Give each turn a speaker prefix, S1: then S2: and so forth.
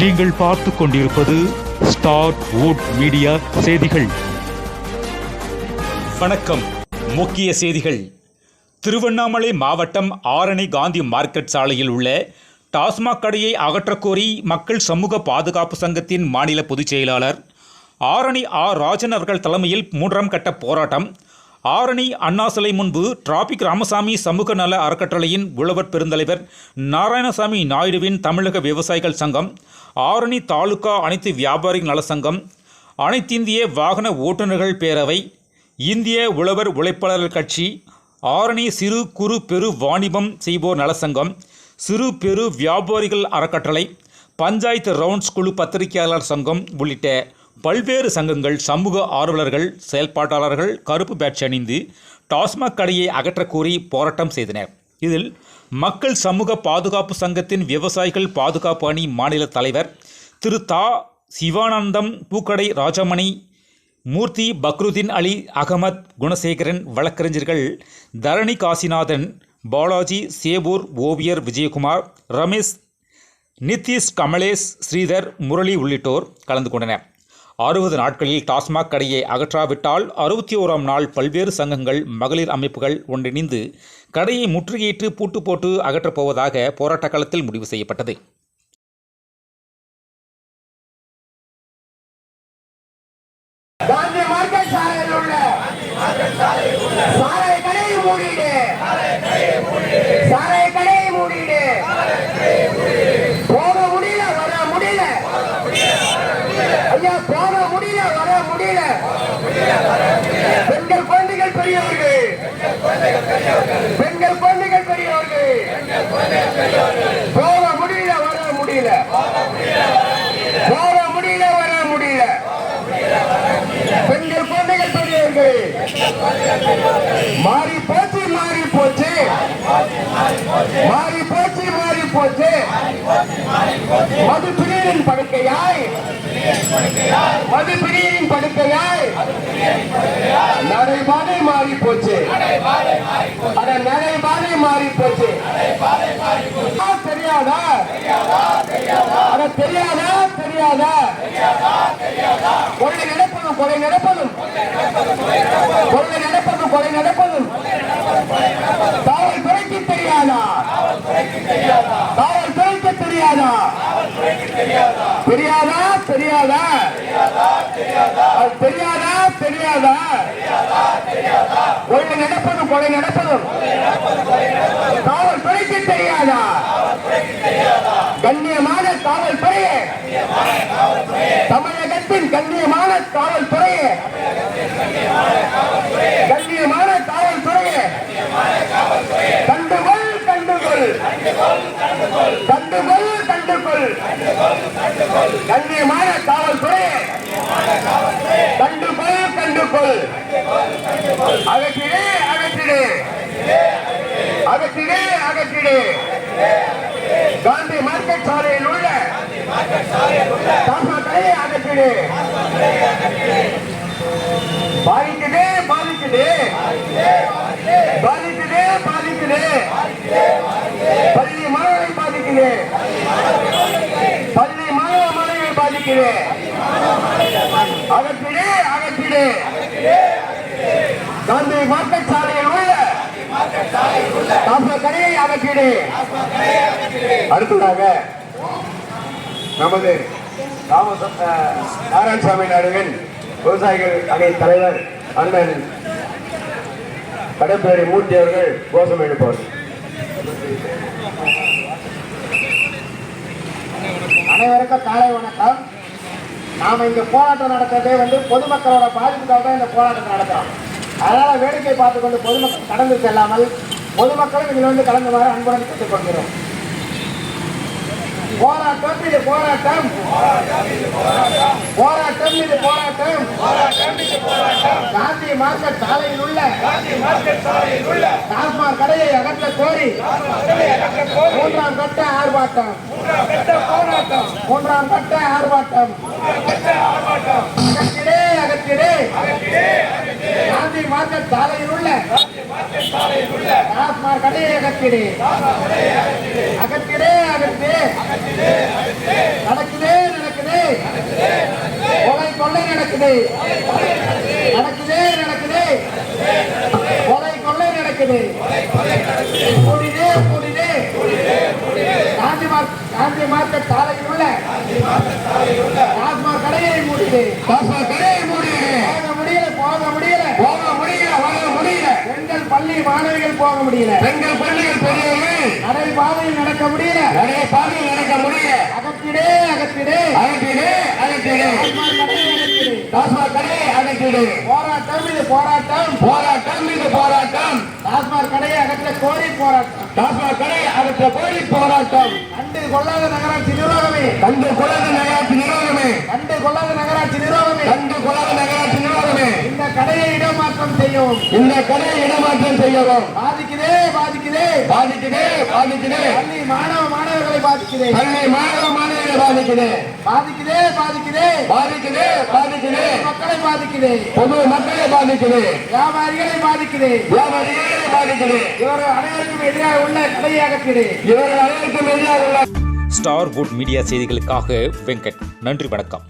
S1: நீங்கள் பார்த்து கொண்டிருப்பது ஸ்டார் வுட் மீடியா செய்திகள்.
S2: வணக்கம். முக்கிய செய்திகள். திருவண்ணாமலை மாவட்டம் ஆரணி காந்தி மார்க்கெட் சாலையில் உள்ள டாஸ்மாக் கடையை அகற்றக்கோரி மக்கள் சமூக பாதுகாப்பு சங்கத்தின் மாநில பொதுச் செயலாளர் ஆரணி ஆர் ராஜன் அவர்கள் தலைமையில் மூன்றாம் கட்ட போராட்டம் ஆரணி அண்ணா சிலை முன்பு டிராபிக் ராமசாமி சமூக நல அறக்கட்டளையின் உழவர் பெருந்தலைவர் நாராயணசாமி நாயுடுவின் தமிழக விவசாயிகள் சங்கம் ஆரணி தாலுகா அனைத்து வியாபாரி நல சங்கம் அனைத்திந்திய வாகன ஓட்டுநர்கள் பேரவை இந்திய உழவர் உழைப்பாளர் கட்சி ஆரணி சிறு குறு பெரு வாணிபம் செய்வோர் நலசங்கம் சிறு பெரு வியாபாரிகள் அறக்கட்டளை பஞ்சாயத்து ரவுண்ட்ஸ் குழு பத்திரிகையாளர் சங்கம் உள்ளிட்ட பல்வேறு சங்கங்கள் சமூக ஆர்வலர்கள் செயல்பாட்டாளர்கள் கருப்பு பேட்ச் அணிந்து டாஸ்மாக் கடையை அகற்றக்கோரி போராட்டம் செய்தனர். இதில் மக்கள் சமூக பாதுகாப்பு சங்கத்தின் விவசாயிகள் பாதுகாப்பு அணி மாநில தலைவர் திரு. தா. சிவானந்தம் பூக்கடை ராஜமணி மூர்த்தி பக்ருதீன் அலி அகமத் குணசேகரன் வழக்கறிஞர்கள் தரணி காசிநாதன் பாலாஜி சேவூர் ஓவியர் விஜயகுமார் ரமேஷ் நிதிஷ் கமலேஷ் ஸ்ரீதர் முரளி உள்ளிட்டோர் கலந்து கொண்டனர். அறுபது நாட்களில் டாஸ்மாக் கடையை அகற்றாவிட்டால் அறுபத்தி ஓராம் நாள் பல்வேறு சங்கங்கள் மகளிர் அமைப்புகள் ஒன்றிணைந்து கடையை முற்றுகையிட்டு பூட்டு போட்டு அகற்றப் போவதாக போராட்ட காலத்தில் முடிவு செய்யப்பட்டது
S3: காந்தி மார்க்கெட் சாலையில் உள்ள சாலை கடையை மூடிடு சாலை கடையை மூடிடு போக முடியல வர முடியல ஐயா போக முடியல வர பெண்கள் குழந்தைகள் பெரியவர்கள். பெண்கள் குழந்தைகள் பெரியவர்கள். போக முடியல வர முடியல. போக முடியல வர முடியல. பெண்கள் குழந்தைகள் பெரியவர்கள். மாறி போச்சு மாறி போச்சு. மாறி போச்சு. மாறி படுக்கையாய். மது படுக்கையாய். நடைபாதை மாறி போச்சு. அட நடைபாதை மாறி போச்சு. தெரியாதா? அட தெரியாதா? தெரியாதா? கொள்ளை நடப்பதும் கொலை நடப்பதும். கொள்ளை நடப்பதும் கொலை நடப்பதும். காவல்துறைக்கு தெரியாதா காவல்துறைக்கு தெரியாதா? தெரியாதா? தெரியாதா? அது தெரியாதா? தெரியாதா? கொள்ளை நடப்பது கொலை நடப்பதும். காவல்துறைக்கு தெரியாதா? கண்ணியமான காவல்துறையே. தமிழகத்தின் கண்ணியமான காவல்துறையே. கண்ணியமான காவல்துறையே கண்டுகொள் கண்டுகொள் கண்டுகொள் கண்டுகொள் கண்ணியமான காவல்துறையே கண்டுகொள் கண்டுகொள் அகற்றிடு அகற்றிடு அகற்றிடு அகற்றிடு காந்தி மார்க்கெட் சாலையில் உள்ள டாஸ்மாக் கடையை அகற்றிடு பாதிக்குது பாதிக்குது. பாதிக்குது பாதிக்குது. பள்ளி மாணவரை பாதிக்குது பள்ளி மாணவ மாணவியை பாதிக்குது. அகற்றிடு அகற்றிடு. காந்தி மார்க்கெட் சாலையில் உள்ள கடையை அகற்றிடு. அடுத்ததாக நமது அஹ், நாராயணசாமி நாடுவின் விவசாயிகள் அணி தலைவர் அண்ணன் கடற்பேரி மூர்த்தி அவர்கள் கோஷம் எழுப்பார். அனைவருக்கும் காலை வணக்கம். நாம இங்க போராட்டம் நடக்கிறதே வந்து பொதுமக்களோட பாதிப்புக்காக தான் இந்த போராட்டம் நடத்துறோம் அதனால வேடிக்கை பார்த்து கொண்டு பொதுமக்கள் கடந்து செல்லாமல் பொதுமக்களும் இதில் வந்து கலந்துமாறு அன்புடன் கேட்டுக்கொள்கிறோம். போராட்டம் இது போராட்டம். போராட்டம். மீது போராட்டம். காந்தி மார்க்கெட் சாலையில் உள்ள டாஸ்மாக் கடையை அகற்ற கோரி மூன்றாம் கட்ட ஆர்ப்பாட்டம். மூன்றாம் கட்ட ஆர்ப்பாட்டம். அகற்றிடே அகற்றிடே. காந்தி மார்க்கெட் சாலையில் உள்ள டாஸ்மாக் கடையை அகற்றிடு. அகற்றிடே அகற்றிடே. நடக்குதே
S4: நடக்குது. நடக்குதே. நடக்குது கொலை கொள்ளை நடக்குது. கூடினே கூடினே. காந்தி மார்க் காந்தி மார்க்கெட் சாலையில் உள்ள டாஸ்மாக் கடையை மூடிது
S3: டாஸ்மாக் கடையை மூடியது
S4: போக முடியல போக முடியல.
S3: போக முடியல வாங்க முடியல.
S4: பெண்கள் பள்ளி மாணவிகள் போக முடியல.
S3: பெண்கள் பிள்ளைகள் பெரியவர்கள்
S4: நடை பாதையில் நடக்க முடியல.
S3: நிறைய பாதையில் நடக்க முடியல.
S4: அகத்திடே அகத்திடே.
S3: அகற்றிடு அகற்றிடு
S4: டாஸ்மாக் கடையை அகற்றிடு. போராட்டம் இது போராட்டம்.
S3: போராட்டம் இது போராட்டம்.
S4: டாஸ்மாக் கடையை அகற்ற கோரி போராட்டம்.
S3: டாஸ்மாக் கடையை அகற்ற கோரி போராட்டம்.
S4: கொள்ளாத நகராட்சி நிர்வாகமே.
S3: கண்டு கொள்ளாத நகராட்சி நிர்வாகமே.
S4: கண்டு கொள்ளாத நகராட்சி நிர்வாகமே.
S3: கண்டு கொள்ளாத நகராட்சி நிர்வாகமே.
S4: இந்த கடையை இடமாற்றம் செய்யும்
S3: இந்த கடையை இடமாற்றம் செய்யவும்.
S4: பாதிக்குதே பாதிக்குதே.
S3: பாதிக்குது பாதிக்குது.
S4: பள்ளி மாணவ மாணவர்களை பாதிக்குதே.
S3: பள்ளி மாணவ மாணவிகளை பாதிக்குது.
S4: பாதிக்குதே பாதிக்குதே.
S3: பாதிக்குது பாதிக்குது.
S4: மக்களை பாதிக்குதே.
S3: பொது மக்களை பாதிக்குது.
S4: வியாபாரிகளை பாதிக்குதே.
S3: வியாபாரிகளை பாதிக்குது.
S4: இவர் அனைவருக்கும் எதிராக உள்ள கடையை அகற்றிடு
S3: இவர்கள் அனைவருக்கும் எதிராக உள்ள
S2: ஸ்டார் வுட் மீடியா செய்திகளுக்காக வெங்கட். நன்றி வணக்கம்.